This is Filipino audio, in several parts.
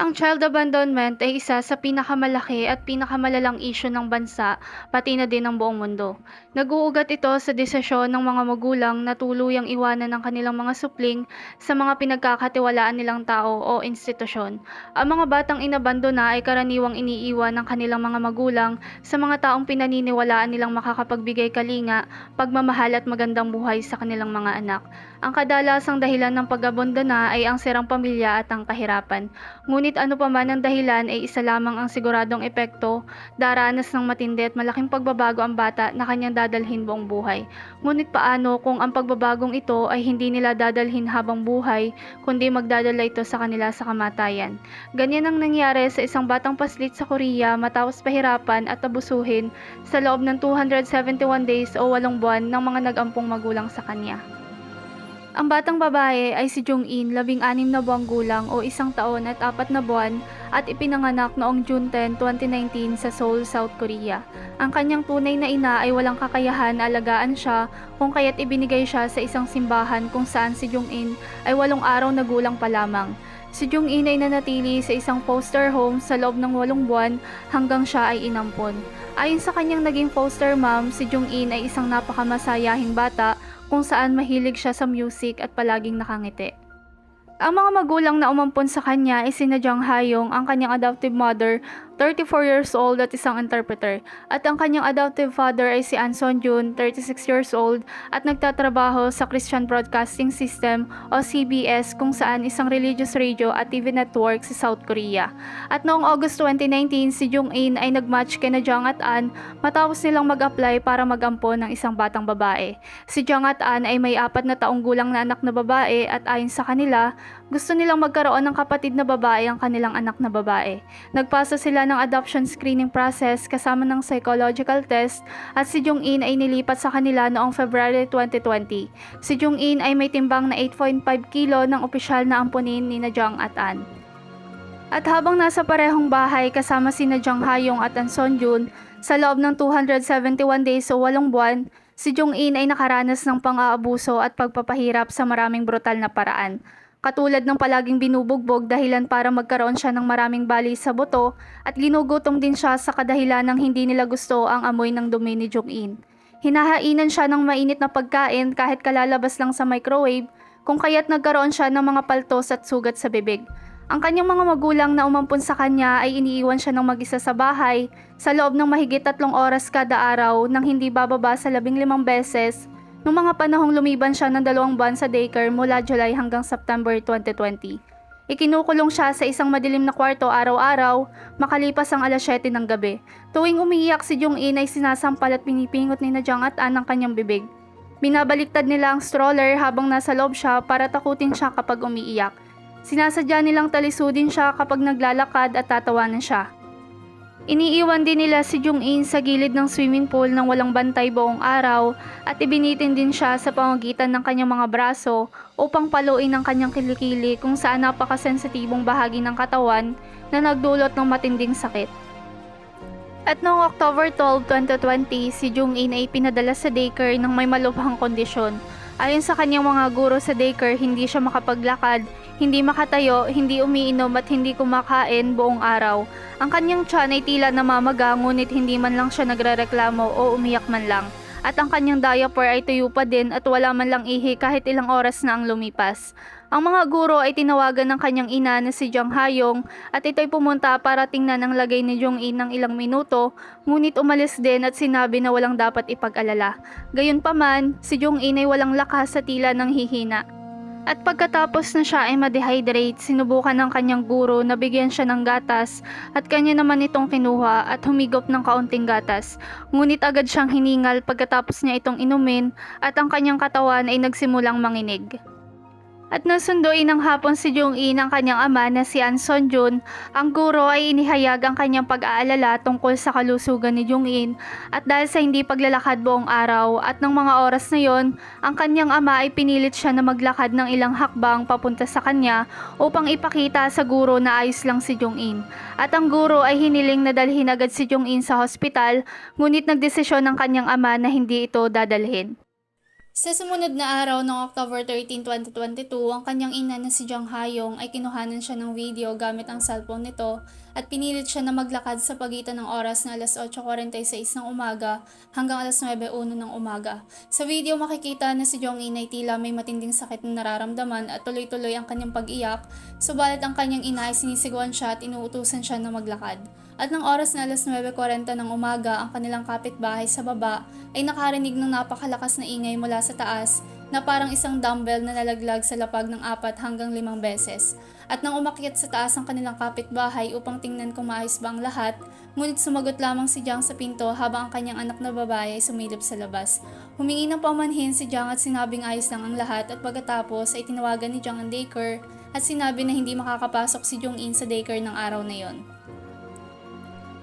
Ang child abandonment ay isa sa pinakamalaki at pinakamalalang isyu ng bansa, pati na din ng buong mundo. Nag-uugat ito sa desisyon ng mga magulang na tuluyang iwanan ng kanilang mga supling sa mga pinagkakatiwalaan nilang tao o institusyon. Ang mga batang inabandona ay karaniwang iniiwan ng kanilang mga magulang sa mga taong pinaniniwalaan nilang makakapagbigay kalinga, pagmamahal at magandang buhay sa kanilang mga anak. Ang kadalasang dahilan ng pag-abandona ay ang sirang pamilya at ang kahirapan. Ngunit ano pa man ang dahilan ay isa lamang ang siguradong epekto, daranas ng matindi at malaking pagbabago ang bata na kanyang dadalhin buong buhay. Ngunit paano kung ang pagbabagong ito ay hindi nila dadalhin habang buhay, kundi magdadala ito sa kanila sa kamatayan. Ganyan ang nangyari sa isang batang paslit sa Korea matapos pahirapan at abusuhin sa loob ng 271 days o 8 buwan ng mga nag-ampong magulang sa kanya. Ang batang babae ay si Jung-in, labing anim na buwang gulang o isang taon at apat na buwan at ipinanganak noong June 10, 2019 sa Seoul, South Korea. Ang kanyang tunay na ina ay walang kakayahan alagaan siya kung kaya't ibinigay siya sa isang simbahan kung saan si Jung-in ay walong araw na gulang pa lamang. Si Jung-in ay nanatili sa isang foster home sa loob ng walong buwan hanggang siya ay inampon. Ayon sa kanyang naging foster mom, si Jung-in ay isang napakamasayahing bata kung saan mahilig siya sa music at palaging nakangiti. Ang mga magulang na umampon sa kanya ay sina Jang Hayong, ang kanyang adoptive mother, 34 years old at isang interpreter. At ang kanyang adoptive father ay si An Son Jun, 36 years old at nagtatrabaho sa Christian Broadcasting System o CBS kung saan isang religious radio at TV network sa South Korea. At noong August 2019, si Jung In ay nagmatch kina Jang at An matapos nilang mag-apply para mag-ampon ng isang batang babae. Si Jang at An ay may apat na taong gulang na anak na babae at ayon sa kanila, gusto nilang magkaroon ng kapatid na babae ang kanilang anak na babae. Nagpasa sila ng adoption screening process kasama ng psychological test at si Jung In ay nilipat sa kanila noong February 2020. Si Jung In ay may timbang na 8.5 kilo ng opisyal na ampunin ni na Jang at An. At habang nasa parehong bahay kasama si na Jang Hayong at An Son Jun, sa loob ng 271 days o 8 buwan, si Jung In ay nakaranas ng pang-aabuso at pagpapahirap sa maraming brutal na paraan. Katulad ng palaging binubugbog dahilan para magkaroon siya ng maraming bali sa buto at ginugutom din siya sa kadahilan ng hindi nila gusto ang amoy ng dumi ni Jung-in. Hinahainan siya ng mainit na pagkain kahit kalalabas lang sa microwave kung kaya't nagkaroon siya ng mga paltos at sugat sa bibig. Ang kanyang mga magulang na umampun sa kanya ay iniiwan siya ng mag-isa sa bahay sa loob ng mahigit tatlong oras kada araw nang hindi bababa sa labing limang beses Noong mga panahong lumiban siya ng dalawang buwan sa daycare mula July hanggang September 2020. Ikinukulong siya sa isang madilim na kwarto araw-araw, makalipas ang alas 7 ng gabi. Tuwing umiiyak si Jung In ay sinasampal at pinipingot ni na Jang at An ang kanyang bibig. Binabaliktad nila ang stroller habang nasa loob siya para takutin siya kapag umiiyak. Sinasadya nilang talisudin siya kapag naglalakad at tatawanan siya. Iniiwan din nila si Jung In sa gilid ng swimming pool nang walang bantay buong araw at ibinitin din siya sa pamagitan ng kanyang mga braso upang paluin ang kanyang kilikili kung saan napakasensitibong bahagi ng katawan na nagdulot ng matinding sakit. At noong October 12, 2020, si Jung In ay pinadala sa daycare ng may malubhang kondisyon. Ayon sa kanyang mga guro sa daycare, hindi siya makapaglakad, hindi makatayo, hindi umiinom at hindi kumakain buong araw. Ang kanyang tiyan ay tila namamaga ngunit hindi man lang siya nagrereklamo o umiyak man lang. At ang kanyang diaper ay tuyo pa din at wala man lang ihi kahit ilang oras na ang lumipas. Ang mga guro ay tinawagan ng kanyang ina na si Jang Hayong at ito'y pumunta para tingnan ang lagay ni Jong In ng ilang minuto ngunit umalis din at sinabi na walang dapat ipag-alala. Gayunpaman, si Jong In ay walang lakas sa tila ng hihina. At pagkatapos na siya ay ma-dehydrate, sinubukan ng kanyang guro na bigyan siya ng gatas at kanya naman itong kinuha at humigop ng kaunting gatas. Ngunit agad siyang hiningal pagkatapos niya itong inumin at ang kanyang katawan ay nagsimulang manginig. At nasunduin ng hapon si Jung In ang kanyang ama na si An Son Jun, ang guro ay inihayag ang kanyang pag-aalala tungkol sa kalusugan ni Jung In at dahil sa hindi paglalakad buong araw at ng mga oras na yon, ang kanyang ama ay pinilit siya na maglakad ng ilang hakbang papunta sa kanya upang ipakita sa guro na ayos lang si Jung In. At ang guro ay hiniling na dalhin agad si Jung In sa hospital, ngunit nagdesisyon ng kanyang ama na hindi ito dadalhin. Sa sumunod na araw ng October 13, 2022, ang kanyang ina na si Jang Hayong ay kinuhanan siya ng video gamit ang cellphone nito at pinilit siya na maglakad sa pagitan ng oras na alas 8.46 ng umaga hanggang alas 9.01 ng umaga. Sa video makikita na si Jong In ay tila may matinding sakit na nararamdaman at tuloy-tuloy ang kanyang pag-iyak, subalit ang kanyang ina ay sinisiguan siya at inuutusan siya na maglakad. At ng oras na alas 9.40 ng umaga, ang kanilang kapitbahay sa baba ay nakarinig ng napakalakas na ingay mula sa taas na parang isang dumbbell na nalaglag sa lapag ng apat hanggang limang beses. At nang umakyat sa taas ang kanilang kapitbahay upang tingnan kung maayos ba ang lahat, ngunit sumagot lamang si Jiang sa pinto habang ang kanyang anak na babae ay sumilip sa labas. Humingi ng pamanhin si Jiang at sinabing ayos lang ang lahat at pagkatapos ay tinawagan ni Jiang ang daycare at sinabi na hindi makakapasok si Jong In sa daycare ng araw na yon.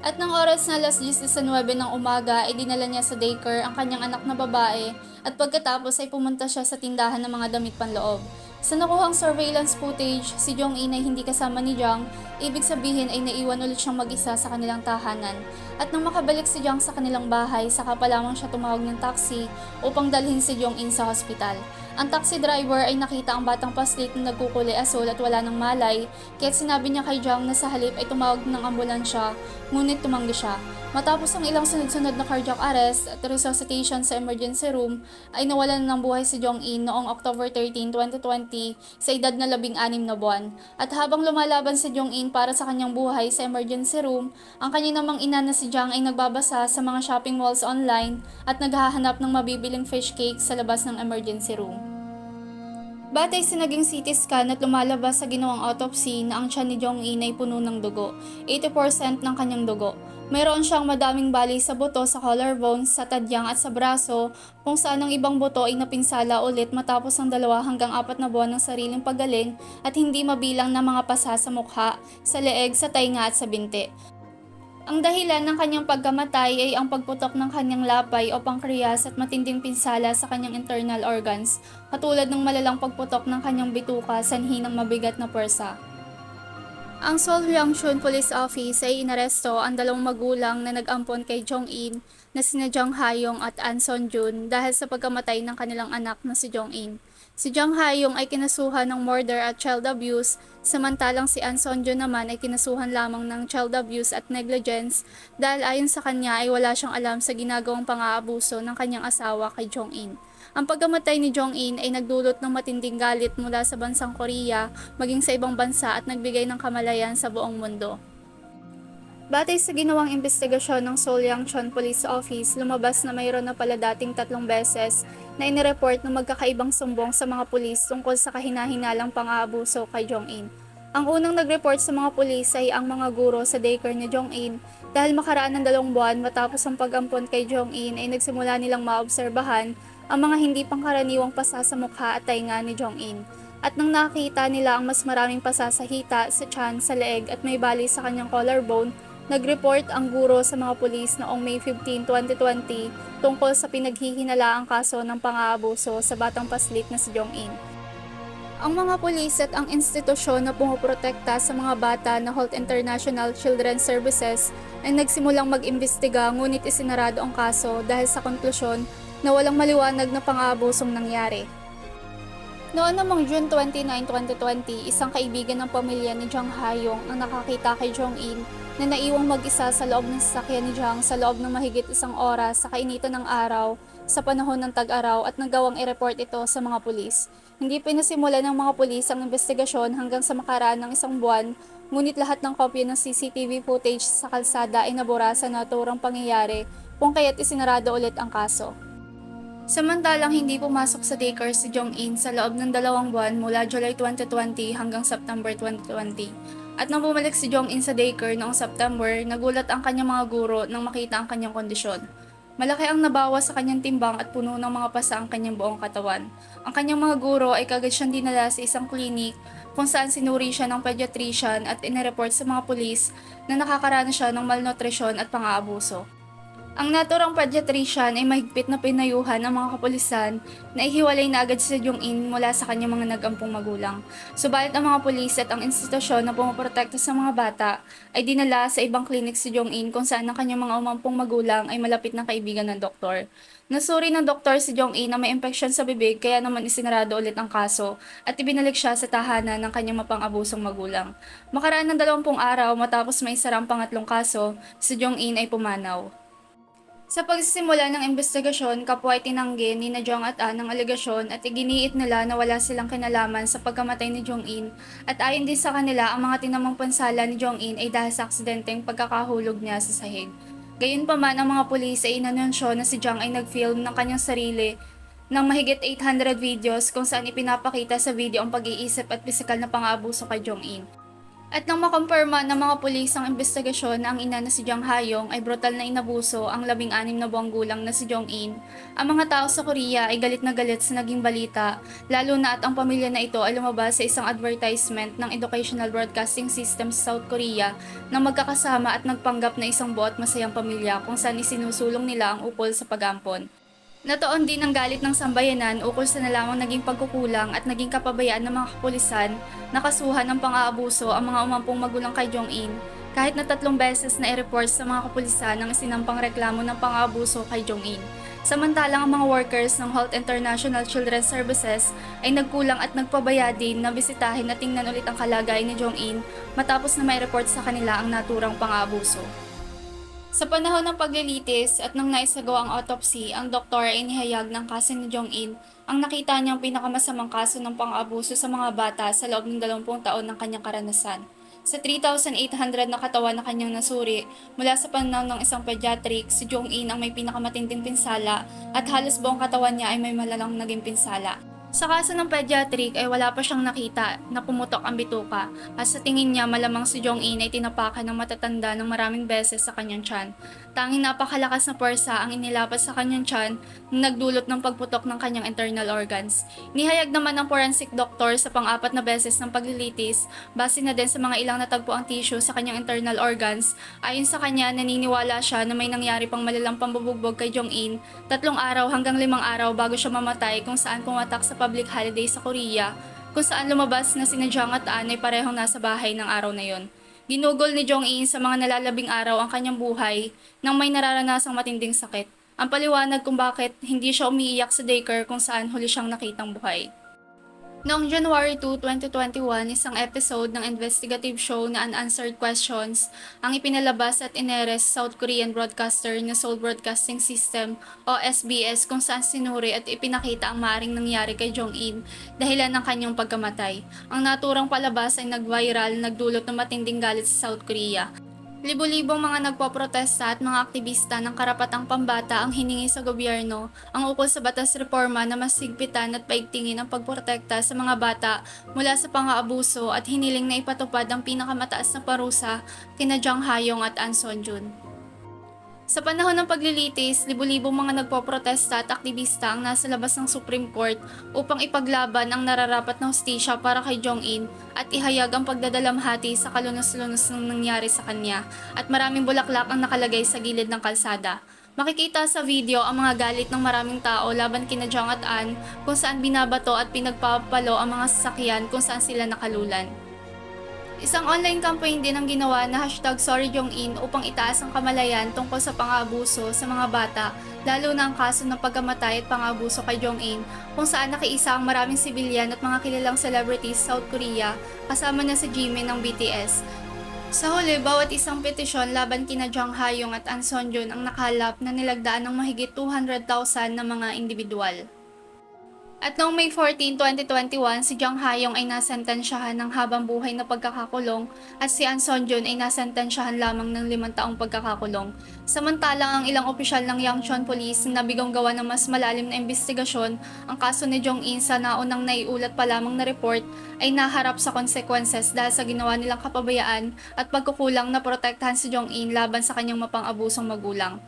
At ng oras na alas 10.19 ng umaga ay dinala niya sa daycare ang kanyang anak na babae at pagkatapos ay pumunta siya sa tindahan ng mga damit panloob. Sa nakuhang surveillance footage, si Jong In ay hindi kasama ni Jiang, ibig sabihin ay naiwan ulit siyang mag-isa sa kanilang tahanan. At nang makabalik si Jiang sa kanilang bahay, saka pa lamang siya tumawag ng taxi upang dalhin si Jong In sa hospital. Ang taxi driver ay nakita ang batang paslit na nagkukulay asul at wala ng malay, kaya't sinabi niya kay Jiang na sa halip ay tumawag ng ambulansya, ngunit tumanggi siya. Matapos ang ilang sunod-sunod na cardiac arrest at resuscitation sa emergency room, ay nawalan ng buhay si Jong In noong October 13, 2020 sa edad na labing anim na buwan. At habang lumalaban si Jong In para sa kanyang buhay sa emergency room, ang kanyang namang ina na si Jiang ay nagbabasa sa mga shopping malls online at naghahanap ng mabibiling fish cake sa labas ng emergency room. Batay sa naging CT scan at lumalabas sa ginawang autopsy na ang tiyan ni Jong In ay puno ng dugo, 80% ng kanyang dugo. Mayroon siyang madaming bali sa buto sa collarbone, sa tadyang at sa braso, kung saan ang ibang buto ay napinsala ulit matapos ang dalawa hanggang apat na buwan ng sariling paggaling at hindi mabilang na mga pasa sa mukha, sa leeg, sa tainga at sa binti. Ang dahilan ng kanyang pagkamatay ay ang pagputok ng kanyang lapay o pankreas at matinding pinsala sa kanyang internal organs, katulad ng malalang pagputok ng kanyang bituka sanhi ng mabigat na pwersa. Ang Seoul Yangchun Police Office ay inaresto ang dalawang magulang na nag-ampon kay Jong In na sina Jang Hayong at An Son Jun dahil sa pagkamatay ng kanilang anak na si Jong In. Si Jang Hayong ay kinasuhan ng murder at child abuse, samantalang si An Son Jun naman ay kinasuhan lamang ng child abuse at negligence dahil ayon sa kanya ay wala siyang alam sa ginagawang pang-aabuso ng kanyang asawa kay Jong In. Ang pagkamatay ni Jong In ay nagdulot ng matinding galit mula sa bansang Korea, maging sa ibang bansa at nagbigay ng kamalayan sa buong mundo. Batay sa ginawang investigasyon ng Seoul Yangchon Police Office, lumabas na mayroon na pala dating tatlong beses na inireport ng magkakaibang sumbong sa mga pulis tungkol sa kahinahinalang pang-aabuso kay Jong-in. Ang unang nag-report sa mga pulis ay ang mga guro sa daycare ni Jong-in dahil makaraan ng dalawang buwan matapos ang pag-ampon kay Jong-in ay nagsimula nilang maobserbahan ang mga hindi pangkaraniwang pasa sa mukha at tainga ni Jong-in. At nang nakita nila ang mas maraming pasa sa hita, sa tiyan, sa leeg at may bali sa kanyang collarbone, Nag-report ang guro sa mga pulis noong May 15, 2020 tungkol sa pinaghihinalaang kaso ng pang-aabuso sa batang paslit na si Jong In. Ang mga pulis at ang institusyon na pumuprotekta sa mga bata na Holt International Children's Services ay nagsimulang mag-imbestiga ngunit isinarado ang kaso dahil sa konklusyon na walang maliwanag na pang-aabusong nangyari. Noon namang June 29, 2020, isang kaibigan ng pamilya ni Jang Hayong ang nakakita kay Jong In na naiwang mag-isa sa loob ng sasakyan ni Jang sa loob ng mahigit isang oras sa kainitan ng araw sa panahon ng tag-araw at nagawang i-report ito sa mga pulis. Hindi pinasimula ng mga pulis ang investigasyon hanggang sa makaraan ng isang buwan, ngunit lahat ng kopya ng CCTV footage sa kalsada ay nabura sa naturang pangyayari kung kaya't isinarado ulit ang kaso. Samantalang hindi pumasok sa daycare si Jong In sa loob ng dalawang buwan mula July 2020 hanggang September 2020. At nang bumalik si Jong In sa daycare noong September, nagulat ang kanyang mga guro nang makita ang kanyang kondisyon. Malaki ang nabawas sa kanyang timbang at puno ng mga pasa ang kanyang buong katawan. Ang kanyang mga guro ay kagad siyang dinala sa isang klinik kung saan sinuri siya ng pediatrician at inireport sa mga pulis na nakakaranas siya ng malnutrisyon at pang-aabuso. Ang naturang pediatrician ay mahigpit na pinayuhan ng mga kapulisan na ihiwalay na agad si Jong-in mula sa kanyang mga nagampong magulang. Subalit ang mga pulis at ang institusyon na pumaprotekta sa mga bata ay dinala sa ibang klinik si Jong-in kung saan ang kanyang mga umampong magulang ay malapit na kaibigan ng doktor. Nasuri ng doktor si Jong-in na may infeksyon sa bibig kaya naman isinarado ulit ang kaso at ibinalik siya sa tahanan ng kanyang mapang-abusong magulang. Makaraan ng dalawampung araw matapos may sarang pangatlong kaso, si Jong-in ay pumanaw. Sa pagsisimula ng investigasyon, kapwa ay tinanggi ni na Jong at An ang alegasyon at iginiit nila na wala silang kinalaman sa pagkamatay ni Jong-in at ayon din sa kanila ang mga tinamang pansala ni Jong-in ay dahil sa aksidenteng pagkakahulog niya sa sahig. Gayunpaman ang mga pulis ay inanunsyo na si Jong ay nag-film ng kanyang sarili ng mahigit 800 videos kung saan ipinapakita sa video ang pag-iisip at pisikal na pang-aabuso kay Jong-in. At nang makumpirma ng mga pulis ang investigasyon na ang ina na si Jang Hayong ay brutal na inabuso ang labing-anim na buwang gulang na si Jong-in, ang mga tao sa Korea ay galit na galit sa naging balita, lalo na at ang pamilya na ito ay lumabas sa isang advertisement ng Educational Broadcasting System sa South Korea na magkakasama at nagpanggap na isang buo at masayang pamilya kung saan isinusulong nila ang upol sa pag-ampon. Natoon din ang galit ng sambayanan ukol sa nalamang naging pagkukulang at naging kapabayaan ng mga kapulisan na kasuhan ng pang-aabuso ang mga umampong magulang kay Jong-in kahit na tatlong beses na i-report sa mga kapulisan ang sinampang reklamo ng pang-aabuso kay Jong-in. Samantalang ang mga workers ng Holt International Children's Services ay nagkulang at nagpabaya din na bisitahin at tingnan ulit ang kalagayan ni Jong-in matapos na may report sa kanila ang naturang pang-aabuso. Sa panahon ng paglilitis at nang naisagawa ang autopsy, ang doktor ay inihayag ng kaso ni Jong-in ang nakita niyang pinakamasamang kaso ng pang-abuso sa mga bata sa loob ng 20 taon ng kanyang karanasan. Sa 3,800 na katawan na kanyang nasuri, mula sa pananaw ng isang pediatric, si Jong-in ang may pinakamatinding pinsala at halos buong katawan niya ay may malalang naging pinsala. Sa kaso ng pediatric ay wala pa siyang nakita na pumutok ang bituka at sa tingin niya malamang si Jong-in ay tinapakan ng matatanda ng maraming beses sa kanyang tiyan. Tanging napakalakas na puwersa ang inilapat sa kanyang tiyan na nagdulot ng pagputok ng kanyang internal organs. Nihayag naman ng forensic doctor sa pang-apat na beses ng paglilitis, base na din sa mga ilang natagpo ang tissue sa kanyang internal organs. Ayon sa kanya, naniniwala siya na may nangyari pang malalang pambubugbog kay Jong-in, tatlong araw hanggang limang araw bago siya mamatay kung saan pumatak sa public holiday sa Korea, kung saan lumabas na sina Jang at An ay parehong nasa bahay ng araw na yon. Ginugol ni Jong-in sa mga nalalabing araw ang kanyang buhay nang may nararanasang matinding sakit. Ang paliwanag kung bakit hindi siya umiiyak sa daycare kung saan huli siyang nakitang buhay. Noong January 2, 2021, isang episode ng investigative show na Unanswered Questions ang ipinalabas at ineres South Korean broadcaster na Seoul Broadcasting System o SBS kung saan sinuri at ipinakita ang maring nangyari kay Jong-in dahilan ng kanyang pagkamatay. Ang naturang palabas ay nag-viral nagdulot ng matinding galit sa South Korea. Libo-libong mga nagpoprotesta at mga aktivista ng karapatang pambata ang hiningi sa gobyerno ang ukol sa batas reforma na mas higpitan at paigtingin ang pagprotekta sa mga bata mula sa pang-aabuso at hiniling na ipatupad ang pinakamataas na parusa kina Jang Hayong at An Sonjun. Sa panahon ng paglilitis, libo-libong mga nagpoprotesta at aktivista ang nasa labas ng Supreme Court upang ipaglaban ang nararapat na hustisya para kay Jong-in at ihayag ang pagdadalamhati sa kalunos-lunos ng nangyari sa kanya at maraming bulaklak ang nakalagay sa gilid ng kalsada. Makikita sa video ang mga galit ng maraming tao laban kina Jong at An kung saan binabato at pinagpapalo ang mga sasakyan kung saan sila nakalulan. Isang online campaign din ang ginawa na hashtag SorryJongin upang itaas ang kamalayan tungkol sa pang-aabuso sa mga bata, lalo na ang kaso ng pagkamatay at pang-aabuso kay Jong-in, kung saan nakiisa ang maraming sibilyan at mga kilalang celebrities sa South Korea, kasama na si Jimin ng BTS. Sa huli, bawat isang petisyon laban kina Jang Hayong at An Sonjun ang nakalap na nilagdaan ng mahigit 200,000 na mga individual. At noong May 14, 2021, si Jang Hayong ay nasentensyahan ng habang buhay na pagkakakulong at si An Sonjun ay nasentensyahan lamang ng limang taong pagkakakulong. Samantalang ang ilang opisyal ng Yangchon Police na nabigong gawa ng mas malalim na investigasyon, ang kaso ni Jong In sa naunang naiulat pa lamang na report ay naharap sa consequences dahil sa ginawa nilang kapabayaan at pagkukulang na protektahan si Jong In laban sa kanyang mapang-abusong magulang.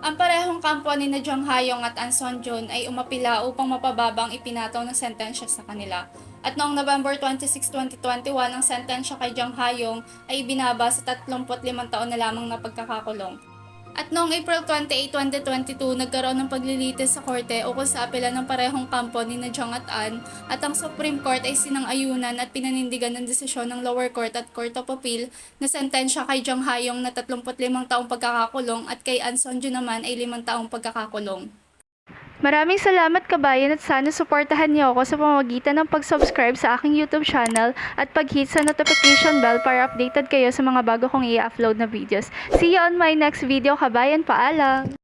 Ang parehong kampo ni na Jong Hayong at An Sonjun ay umapila upang mapababang ipinataw ng sentensya sa kanila. At noong November 26, 2021, ang sentensya kay Jong Hayong ay ibinaba sa 35 taon na lamang na pagkakakulong. At noong April 28, 2022, nagkaroon ng paglilitis sa korte ukol sa apela ng parehong kampo ni na Jong at Ann at ang Supreme Court ay sinang-ayunan at pinanindigan ng desisyon ng lower court at Court of Appeal na sentensya kay Jong Hayong na 35 taong pagkakakulong at kay Ann Sonjo naman ay 5 taong pagkakakulong. Maraming salamat kabayan at sana suportahan niyo ako sa pamamagitan ng pag-subscribe sa aking YouTube channel at pag-hit sa notification bell para updated kayo sa mga bago kong i-upload na videos. See you on my next video kabayan, paalam!